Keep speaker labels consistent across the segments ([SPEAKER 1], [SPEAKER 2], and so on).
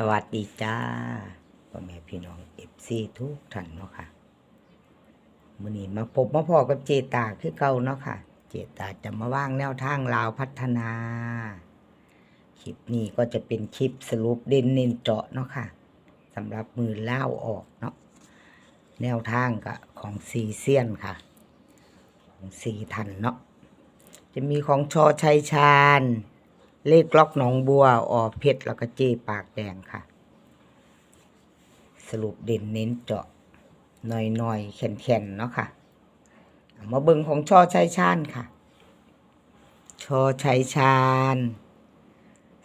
[SPEAKER 1] สวัสดีจ้าพ่อแม่พี่น้องเอฟซีทุกท่านเนาะค่ะมื้อนี้มาพบมาพอกับเจตาคือเก่าเนาะค่ะ เจตาจะมาว่างแนวทางลาวพัฒนา คลิปนี้ก็จะเป็นคลิปสรุปเด่นเน้นเจาะเนาะค่ะสำหรับมือเล่าวออกเนาะแนวทางกะของซีเซียนค่ะ ของซีทันเนาะจะมีของชอชัยชาญ เลขล็อกหนองบัวออเพชรแล้วก็เจปากแดงค่ะ สรุปเด่นเน้นเจาะหน่อยๆแข็งๆเนาะค่ะมาเบิงของช่อชัยชาญค่ะ ช่อชัยชาญ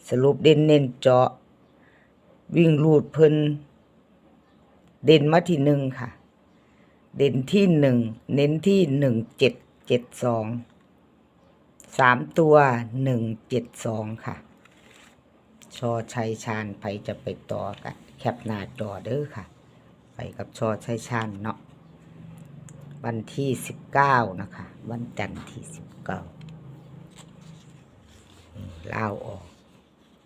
[SPEAKER 1] สรุปเด่นเน้นเจาะ วิ่งลูดเพิ่นเด่นมาที่หนึ่งค่ะ เด่นที่หนึ่งเน้นที่หนึ่งเจ็ดเจ็ดสอง สามตัวหนึ่งเจ็ดสองค่ะ ชอชัยชาญไปจะไปต่อกันแคปหน้าจอเด้อค่ะ ไปกับชอชัยชาญเนาะวันที่สิบเก้านะคะ วันจันทร์ที่สิบเก้าเล่าออก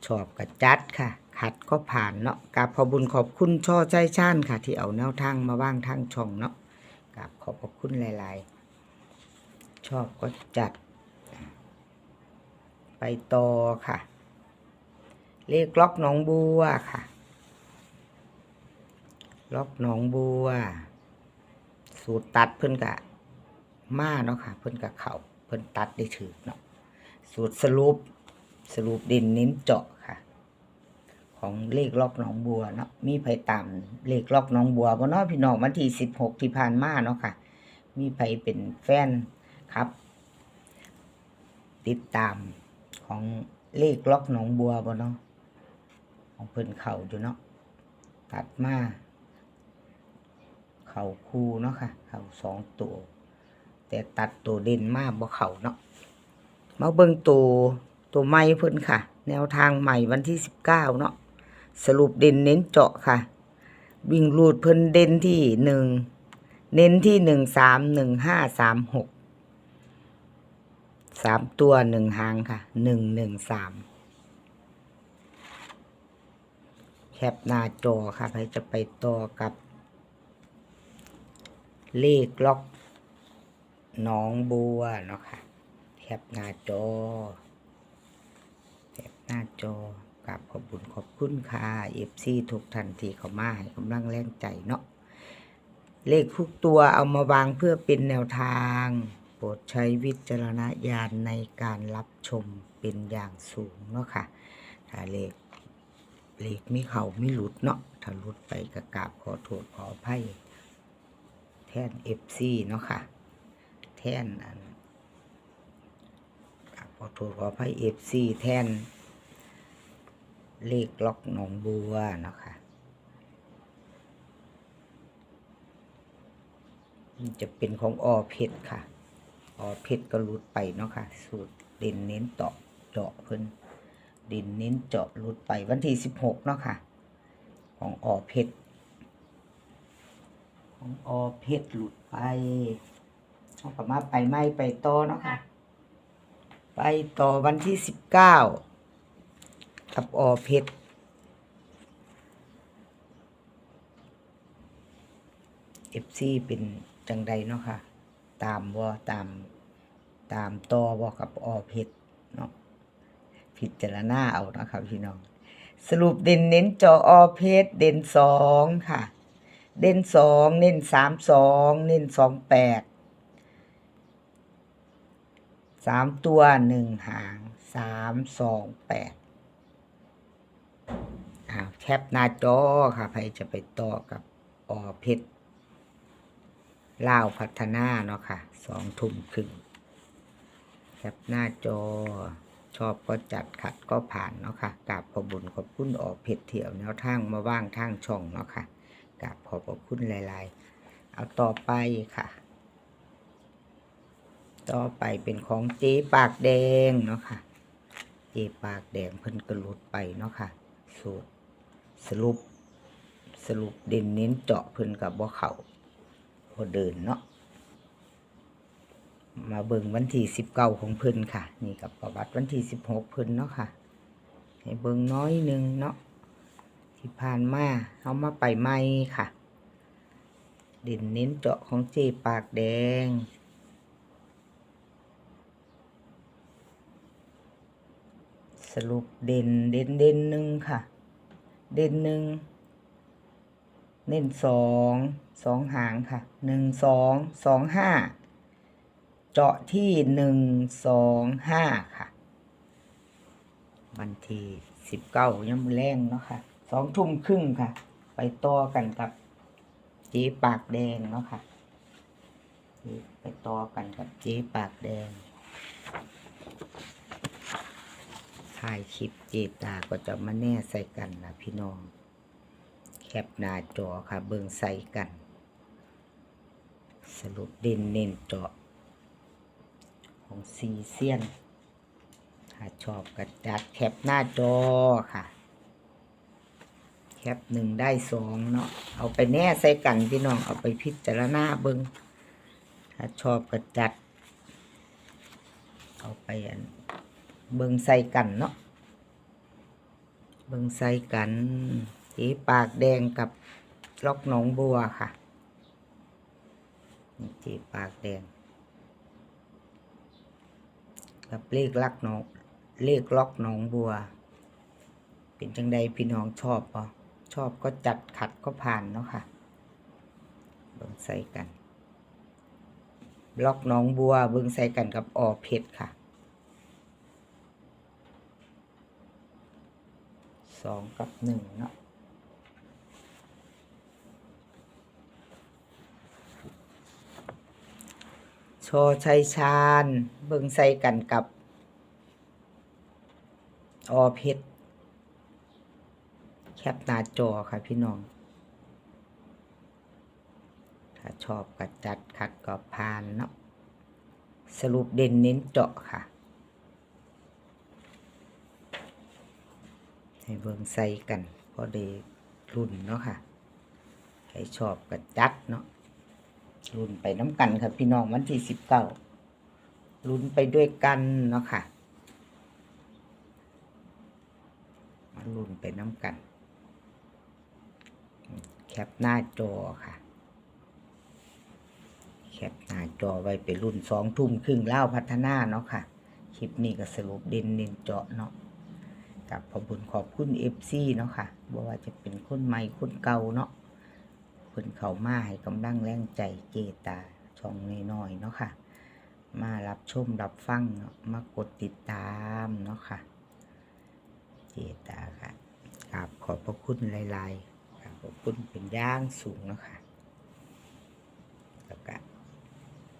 [SPEAKER 1] ชอบกับจัดค่ะ ขัดก็ผ่านเนาะกราบขอบบุญขอบคุณช่อใจชาญค่ะ ที่เอาแนวทางมาว่างทางช่องเนาะกราบขอบพระคุณหลาย ๆ ชอบก็จัด ไปต่อค่ะ เลขล็อกหนองบัวค่ะ ล็อกหนองบัว สูตรตัดเพิ่นกะมาเนาะค่ะ เพิ่นกะเข่าเพิ่นตัดได้ถือเนาะสูตรสรุปสรุปด่นเน้นเจาะค่ะ ของเลขล็อกหนองบัวเนาะมีไผ่ตามเลขล็อกหนองบัวบ่เนาะพี่น้องวันที่สิบหกที่ผ่านมาเนาะค่ะ มีไผ่เป็นแฟนครับ ติดตาม ของเลขล็อกหนองบัวบ่เนาะของเพิ่นเข่าอยู่เนาะตัดมาเข่าคู่เนาะค่ะ เข่าสองตัว แต่ตัดตัวเด่นมากบ่เข่าเนาะมาเบิ่งตัวตัวใหม่เพิ่นค่ะ แนวทางใหม่วันที่สิบเก้าเนาะสรุปเด่นเน้นเจาะค่ะ วิ่งรูดเพิ่นเด่นที่หนึ่งเน้นที่หนึ่งสามหนึ่งห้าสามหก สามตัวหนึ่งหางค่ะหนึ่งหนึ่งสามแคปหน้าจอค่ะใครจะไปต่อกับ เลขล็อกหน้องบัวเนาะค่ะแคปหน้าจอแคปหน้าจอกับขอบคุญขอบคุณค่ะเอฟซีทุกท่านทีเขามาให้กำลังแรงใจเนาะเลขทุกตัวเอามาวางเพื่อเป็นแนวทาง โปรดใช้วิจารณญาณในการรับชมเป็นอย่างสูงเนาะค่ะถ้าเลขเลขไม่เขาไม่หลุดเนาะถ้าหลุดไปกระกาบขอโทษขออภัยแทนเอฟซีเนาะค่ะ แทนอันครับขอโทษขออภัยเอฟซีแทน เลขล็อกหนองบัวเนาะคะนี่จะเป็นของอเพชรค่ะ อเพชรก็รุดไปเนาะค่ะ สูตรเด่นเน้นเจาะเจาะเพิ่นเด่นเน้นเจาะรุดไปวันที่สิบหกเนาะค่ะ ของอเพชรของอเพชรหลุดไปเอากลับมาไปไม่ไปต่อเนาะค่ะ ไปต่อวันที่สิบเก้ากับอเพชรเอฟซีเป็นจังใดเนาะค่ะ ตามว่าตามตามต่อว่ากับอเพชรเนาะพิจารณาเอานะครับพี่น้อง สรุปเด่นเน้นจออเพชรเด่นสองค่ะ เด่นสองเน้นสามสองเน้นสองแปดสามตัวหนึ่งหางสามสองแปดอ้าวแคปหน้าจอค่ะใครจะไปต่อกับอเพชร ลาวพัฒนาเนาะค่ะสองทุ่มครึ่งแคปหน้าจอ ชอบก็จัดขัดก็ผ่านเนาะค่ะกราบขอบุญขอบคุณออกเพชรเที่ยวแนวทางมาว่างทางช่องเนาะค่ะกราบขอบพระคุณหลายๆ เอาต่อไปค่ะ ต่อไปเป็นของเจ๊ปากแดงเนาะค่ะ เจ๊ปากแดงเพิ่นกระลุดไปเนาะค่ะ สูตรสรุปสรุปเด่นเน้นเจาะเพิ่นกับบ่เขา บ่เดินเนาะมาเบิ่งวันที่สิบเก้าของเพิ่นค่ะ นี่กับประวัติวันที่สิบหกเพิ่นเนาะค่ะ ให้เบิ่งน้อยหนึ่งเนาะที่ผ่านมาเอามาไปใหม่ค่ะด่นเน้นเจาะของเจปากแดง สรุปเด่นเด่นเด่นหนึ่งค่ะ เด่นหนึ่ง เน้นสองสองหางค่ะหนึ่งสองสองห้าเจาะที่หนึ่งสองห้าค่ะ วันที่สิบเก้ายังมือแรงเนาะค่ะสองทุ่มครึ่งค่ะ ไปต่อกันกับเจ๊ปากแดงเนาะค่ะไปต่อกันกับเจ๊ปากแดงถ่ายคลิปเจตาก็จะมาแน่ใส่กันนะพี่น้อง คปหน้าจอค่ะ เบิ่งใส่กัน สรุปเด่นเน้นเจาะ ของซีเซียนถ้าชอบก็จัดแคปหน้าจอค่ะ แคปหนึ่งได้สองเนาะเอาไปแน่ใส่กันพี่น้องเอาไปพิจารณาเบิงถ้าชอบก็จัด เอาไปอันเบิงใส่กันเนาะเบิงใส่กัน สีปากแดงกับล็อกหนองบัวค่ะ นี่สีปากแดง กับเลขลักหนองเลขล็อกหนองบัว เป็นจังใดพี่น้องชอบปะชอบก็จัดขัดก็ผ่านเนาะค่ะเบิ่งใส่กันล็อกหนองบัวเบิ่งใส่กันกับออเพชรค่ะสองกับหนึ่งเนาะ ชว์ชัยชาญ เบิ่งใส่กันกับ ออเพชรแคปหน้าจอค่ะพี่น้อง ถ้าชอบก็จัดคัดก็ผ่านเนาะสรุปเด่นเน้นเจาะค่ะ ให้เบิ่งใส่กันพอด้รุ่นเนาะค่ะใครชอบก็จัดเนาะ รุ่นไปน้ำกันครับพี่น้องวันที่สิบเก้ารุ่นไปด้วยกันเนาะค่ะมารุ่นไปน้ำกัน แคปหน้าจอค่ะ แคปหน้าจอไว้ไปรุ่นสองทุ่มครึ่งเล่าพัฒนาเนาะค่ะ คลิปนี้ก็สรุปเด่นเน้นเจาะเนาะกับขอบคุณขอบคุณเอฟซีเนาะค่ะบ่ว่าจะเป็นคนใหม่คนเก่าเนาะ พิ่นเข้ามาให้กำลังแรงใจเจตาช่องน้อยๆเนาะค่ะ มารับชมรับฟังเนาะมากดติดตามเนาะค่ะ เจตาค่ะกราบขอบพระคุณหลายๆกราบขอบคุณเป็นย่างสูงเนาะค่ะแล้วก็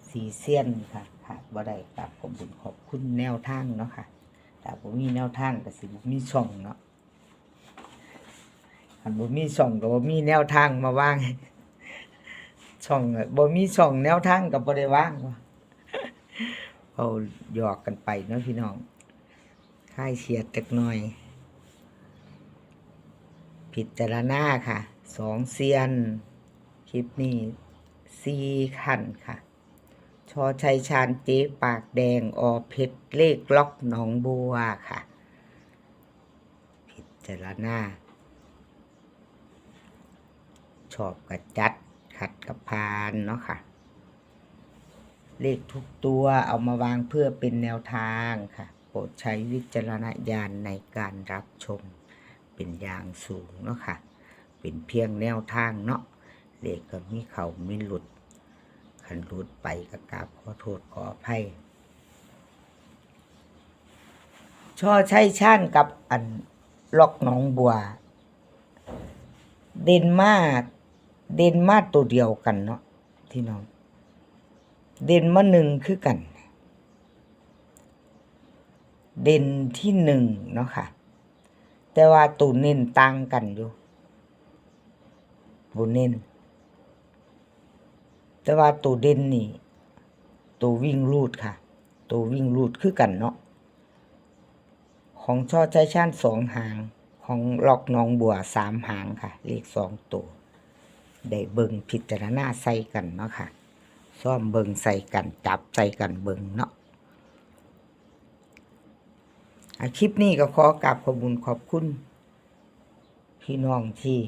[SPEAKER 1] ซีเซียนค่ะค่ะบ่ได้กราบขอบคุณขอบคุณแนวทางเนาะค่ะแต่ผมมีแนวทางก็สิบมีช่องเนาะันบ่มีช่องก็บ่มีแนวทางมาว่างช่องบ่มีช่องแนวทางก็บ่ได้ว่างว่ะเอาหยอกกันไปเนาะพี่น้องค่ายเฉียดจักหน่อยพิจารณาค่ะสองเซียน คลิปนี้สี่ขันค่ะ ชอชัยชาญเจ๊ปากแดงอเพชรเลขล็อกหนองบัวค่ะพิจารณา ชอบกับจัด ขัดกับพานเนาะค่ะ เลขทุกตัวเอามาวางเพื่อเป็นแนวทางค่ะ โปรดใช้วิจารณญาณในการรับชมเป็นอย่างสูงเนาะค่ะ เป็นเพียงแนวทางเนาะ เลขก็มีเขาไมีหลุดขันรุดไปก็กราบขอโทษขออภัยช่อใช้ช่านกับอันล็อกหนองบัว เดนมาร์ก เดนมาร์กตัวเดียวกันเนาะที่น้อง เดนมาหนึ่งคือกัน เด่นที่หนึ่งเนาะค่ะ แต่ว่าตัวเน้นต่างกันอยู่บนเน้นแต่ว่าตัวเด่นนี่ตัววิ่งรูดค่ะ ตัววิ่งรูดคือกันเนาะของช่อใจช่านสองหาง ของล็อกน้องบัวสามหางค่ะ เลขสองตัว ได้เบิงพิจารณาใส่กันเนาะค่ะซ่อมเบิงใส่กันจับใส่กันเบิงเนาะคลิปนี้ก็ขอกราบขอบคุญขอบคุณ พี่น้องที่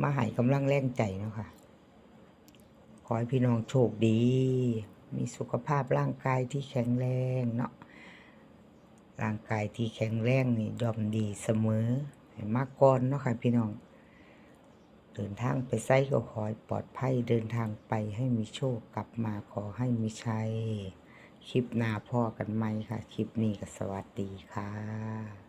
[SPEAKER 1] มาให้กำลังแรงใจเนาะค่ะ ขอให้พี่น้องโชคดี มีสุขภาพร่างกายที่แข็งแรงเนาะ ร่างกายที่แข็งแรงนี่ย่อมดีเสมอให้มากก่อนเนาะค่ะพี่น้อง เดินทางไปไซก็ขอให้ปลอดภัยเดินทางไปให้มีโชคกลับมาขอให้มีชัย คลิปหน้าพ่อกันไหมค่ะ คลิปนี้ก็สวัสดีค่ะ